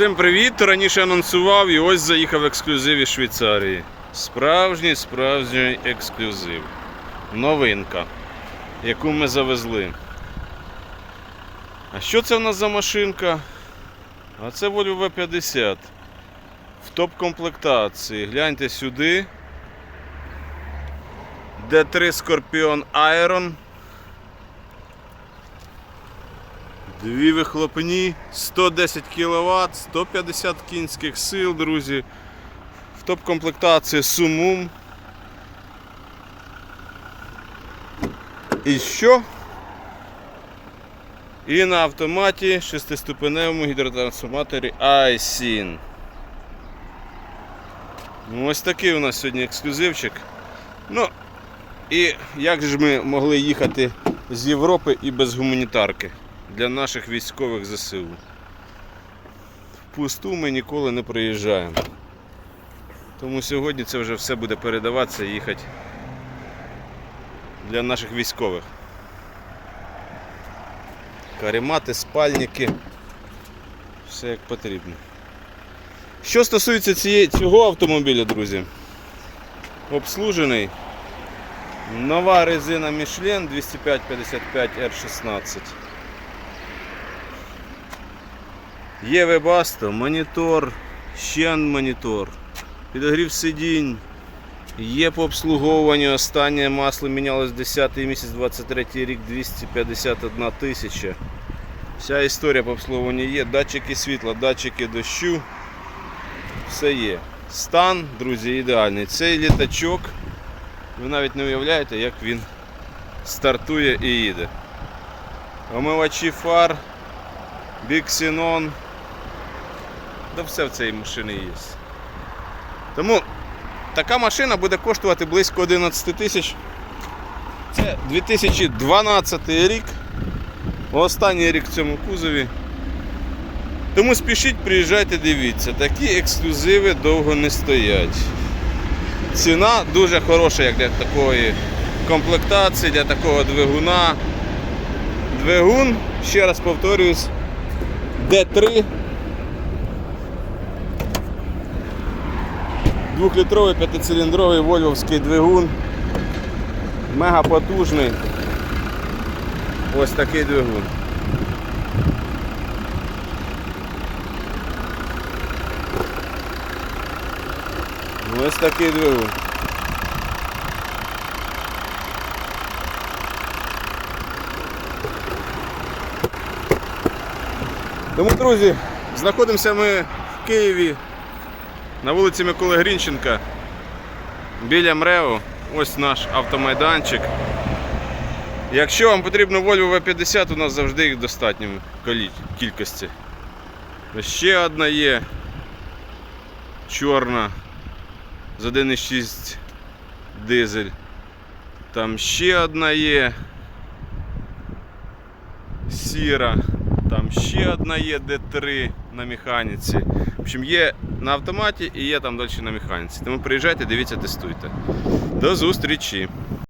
Всім привіт! Раніше анонсував і ось заїхав ексклюзив із Швейцарії. Справжній справжній ексклюзив. Новинка, яку ми завезли. А що це в нас за машинка? А це Volvo V50. В топ-комплектації. Гляньте сюди. D3 Scorpion Iron. Дві вихлопні, 110 кВт, 150 кінських сил, друзі. В топ-комплектації Сумум. І що? І на автоматі 6-ступеневому гідротрансформаторі iSyn. Ну, Ось такий у нас сьогодні ексклюзивчик. Ну, і як же ми могли їхати з Європи і без гуманітарки? Для наших військових ЗСУ. Впусту ми ніколи не приїжджаємо. Тому сьогодні це вже все буде передаватися і їхати для наших військових. Каремати, спальники, все як потрібно. Що стосується цієї, цього автомобіля, друзі, обслужений. Нова резина Michelin 205-55 R16. Є вебасто, монітор, ще монітор, підогрів сидінь, є по обслуговуванню. Останнє масло мінялось 10 місяць 23 рік 251 тисяча. Вся історія по обслуговуванню є, датчики світла, датчики дощу. Все є. Стан, друзі, ідеальний. Цей літачок, ви навіть не уявляєте, як він стартує і їде. Омивачі фар, біксінон. Да все в цій машині є. Тому така машина буде коштувати близько 11 тисяч. Це 2012 рік. Останній рік в цьому кузові. Тому спішіть, приїжджайте, дивіться. Такі ексклюзиви довго не стоять. Ціна дуже хороша, як для такої комплектації, для такого двигуна. Двигун, ще раз повторюсь, D3 Двохлітровий п'ятициліндровий вольвовський двигун. Мега потужний. Ось такий двигун. Ось такий двигун. Тому, друзі, знаходимося ми в Києві на вулиці Миколи Грінченка біля МРЕО. Ось наш автомайданчик. Якщо вам потрібно Volvo V50, у нас завжди їх в кількості. Ще одна є чорна з 1,6 дизель. Там ще одна є сіра. Там ще одна є D3 на механіці. В общем, є на автоматі і є там далі на механіці. Тому приїжджайте, дивіться, тестуйте. До зустрічі!